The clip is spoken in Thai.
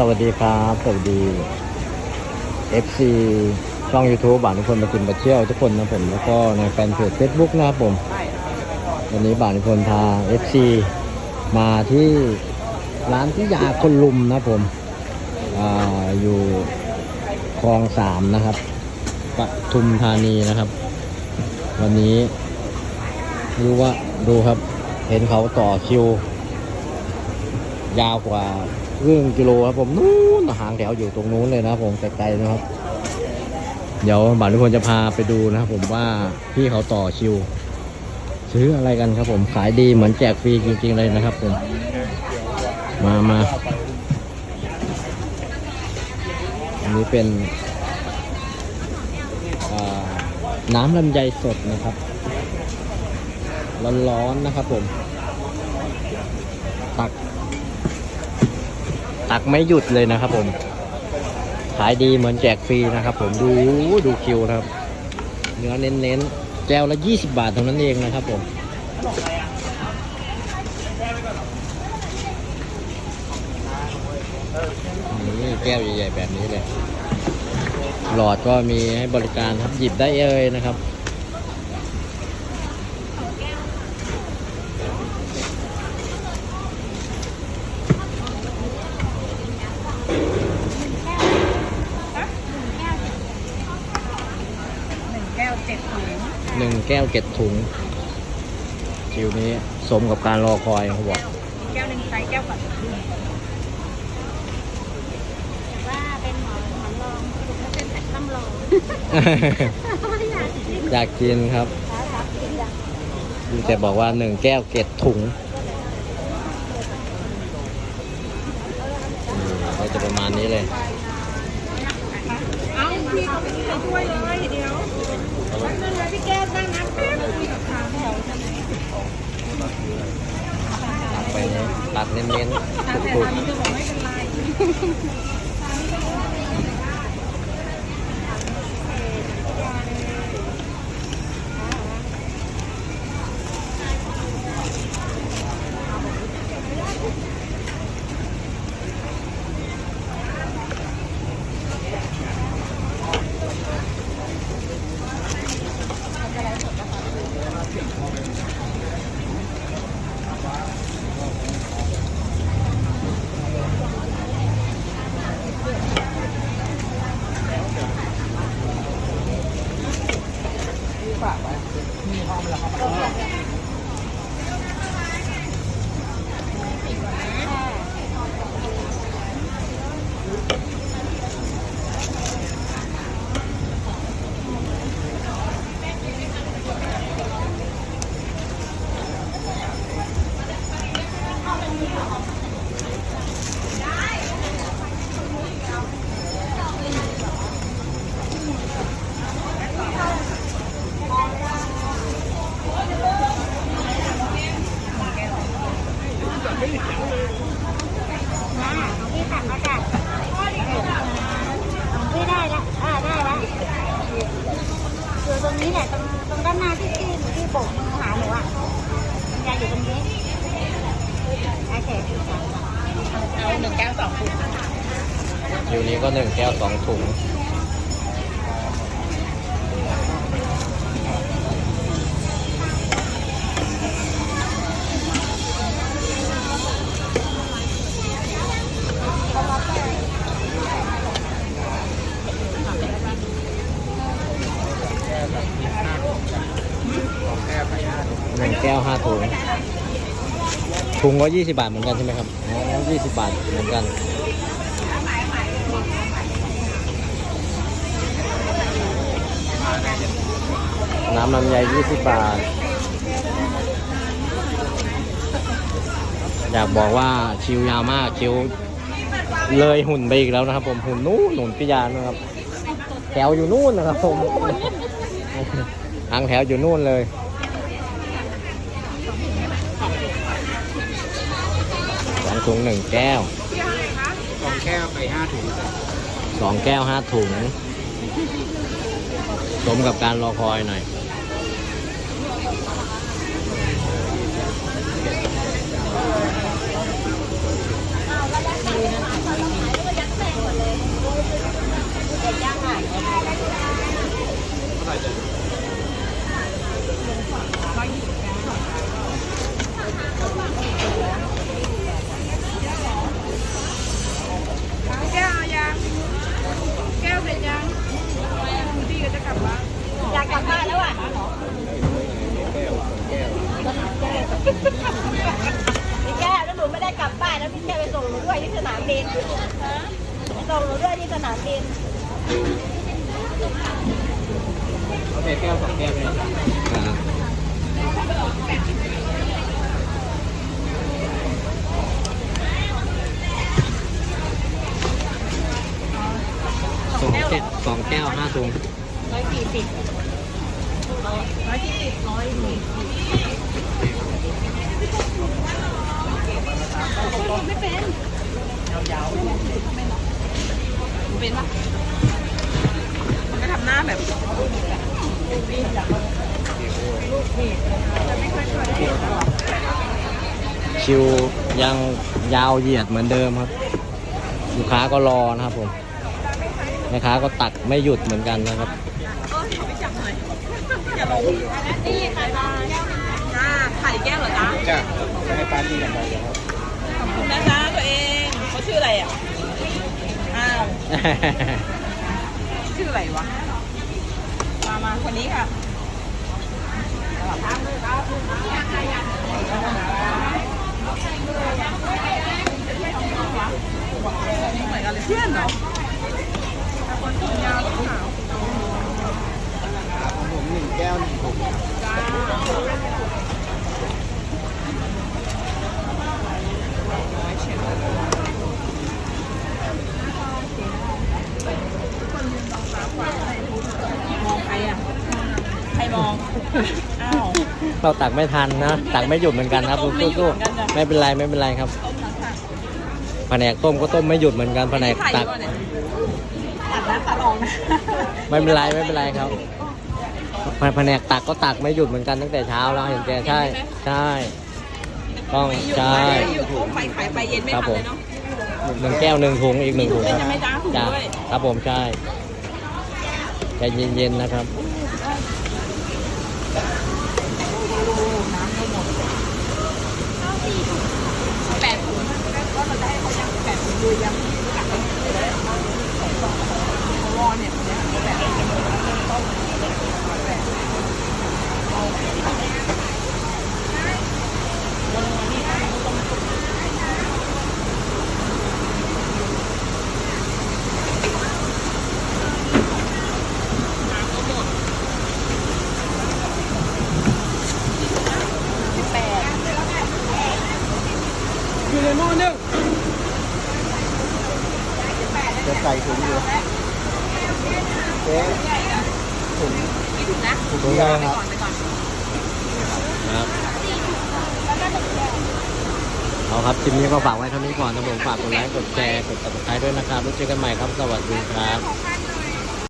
สวัสดีครับ สวัสดี FC ช่อง YouTube บ่าวนิพนธ์มากินมาเที่ยวทุกคนนะผม แล้วก็ในแฟนเพจ Facebook นะครับผม วันนี้บ่าวนิพนธ์พา FC มาที่ร้านที่ยาคนลุมนะผมออยู่คลองสามนะครับปทุมธานีนะครับ วันนี้รู้ว่าดูครับ เห็นเขาต่อคิว ยาวกว่า ครึ่งกิโลครับผมนู้นหางแถวอยู่ตรงนู้นเลยนะครับผมไกลๆนะครับ เดี๋ยวบ่าวนิพนจะพาไปดูนะครับผมว่าพี่เขาต่อคิว ซื้ออะไรกันครับผมขายดีเหมือนแจกฟรีจริงๆเลยนะครับผมมามาอันนี้เป็นน้ำลำไยสดนะครับ ร้อนๆนะครับผม ตัก ตักไม่หยุดเลยนะครับผม ขายดีเหมือนแจกฟรีนะครับผมดูดูคิวนะครับ เนื้อเน้นๆแก้วละ 20 บาทเท่านั้นเองนะครับผมนี่แก้วใหญ่ๆแบบนี้เลย หลอดก็มีให้บริการครับหยิบได้เลยนะครับ หนึ่งแก้วเจ็ดถุง หนึ่ง แก้วเก็ดถุงคิวนี้สมกับการรอคอยเขาบอกแก้วหนึ่งใส่แก้วก่อนว่าเป็นหมอนหมอนรองถูกแล้วเป็นแต่ต้องรองอยากกินอยากกินครับครับกินอยากดูแต่บอกว่าหนึ่งแก้วเก็ดถุงอืมก็จะประมาณนี้เลย เอาพี่เขาไม่ได้ช่วยเลยเดี๋ยวแป๊บนึงนะพี่แก้วตั้งน้ำแป๊บคุยกับทางแถวจะไหน ตัดไปนี้ตัดเน้นๆแถถูวกต どうも。 มาของพี่ตักมาจ้ะของพี่ได้ละอ่าได้ละอยู่ตรงนี้แหละตรงตรงด้านหน้าที่ที่หนูที่โบกมือหาหนูอะคุณยายอยู่ตรงนี้โอเคเอาหนึ่งแก้วสองถุงคิวนี้ก็หนึ่งแก้วสองถุง หนึ่งแก้วห้าถุง ถุงก็ยี่สิบาทเหมือนกันใช่ไหมครับอ๋อยี่สิบาทเหมือนกัน น้ำลำไยยี่สิบบาท อยากบอกว่าคิวยาวมากคิวเลยหุ่นไปอีกแล้วนะครับ ผมหุ่นนู้นหุ่นพิยานะครับ แถวอยู่นู่นนะครับผมทางแถวอยู่นู่นเลย สอง ถุงหนึ่งแก้วสองแก้วไปห้าถุงสองแก้วห้าถุง สมกับการรอคอยหน่อยแก้วเอายังแก้วเสร็จยังพี่ก็จะกลับบ้าน อยากกลับบ้านแล้วอะ พี่แก้วแล้วหนูไม่ได้กลับบ้านแล้วพี่แก้วไปส่งหนูด้วยที่สนามบินส่งหนูด้วยที่สนามบินโอเคแก้วสองแก้วเลยสองเจ็ดสองแก้วห้าถุงร้อยสี่สิบร้อยที่สิบร้อยสี่สิบ ไม่เป็นยาวๆเป็นปะมันก็ทำหน้าแบบคิวยังยาวเหยียดเหมือนเดิมครับ ลูกค้าก็รอนะครับผมแม่ค้าก็ตักไม่หยุดเหมือนกันนะครับเออขอไปจับหมนี่ไข่ปลาจ้าไข่แก้วเหรอจ๊ะจ้ะให้ปาร์ตี้กันไปครับ ออะไรอะ อ้าว ชื่ออะไรวะ มามาคนนี้ค่ะเหมือนกันเลยเพื่อนเหรอคนผมยาวขาว ของผมหนึ่งแก้วหนึ่งถุง จ้ามองใครอะ ใครมอง อ้าว เราตักไม่ทันนะ ตักไม่หยุดเหมือนกันครับต้มไม่หยุสู้ดเหมือนกันจ้ะๆไม่เป็นไรไม่เป็นไรครับต้มทั้งค่ะแผนกต้มก็ต้มไม่หยุดเหมือนกันแผนกถ่ายตักก่อนเนี่ยตัดนะตัดออกนะไม่เป็นไรไม่เป็นไรครับแผนกตักก็ตักไม่หยุดเหมือนกันตั้งแต่เช้าแล้วเห็นแกใช่ใช่ต้องไม่หยุดใช่ไม่หยุดต้มไปขายไปเย็นไม่ทันเลยเนาะหนึ่งแก้วหนึ่งถุงอีกหนึ่งถุงมีถุงด้วยใช่ไหมจ๊ะถุงจ้ะด้วยครับผมใช่ใจเย็นๆนะครับ แปดถุงก็เราจะให้เขา ยังแปดถุงดูยังเขารอเนี่ยคนเนี้ยแปด อยู่ในหม้อนึ่งจะใส่ถุงอยู่เจ๊ถุงไม่ถุงนะถุงถุงยวไปก่อนไปก่อนครับเอาครับคลิปนี้ก็ฝากไว้เท่านี้ก่อนนะผมฝากกดไลค์กดแชร์กดติดตามด้วยนะครับแล้วเจอกันใหม่ครับสวัสดีครับ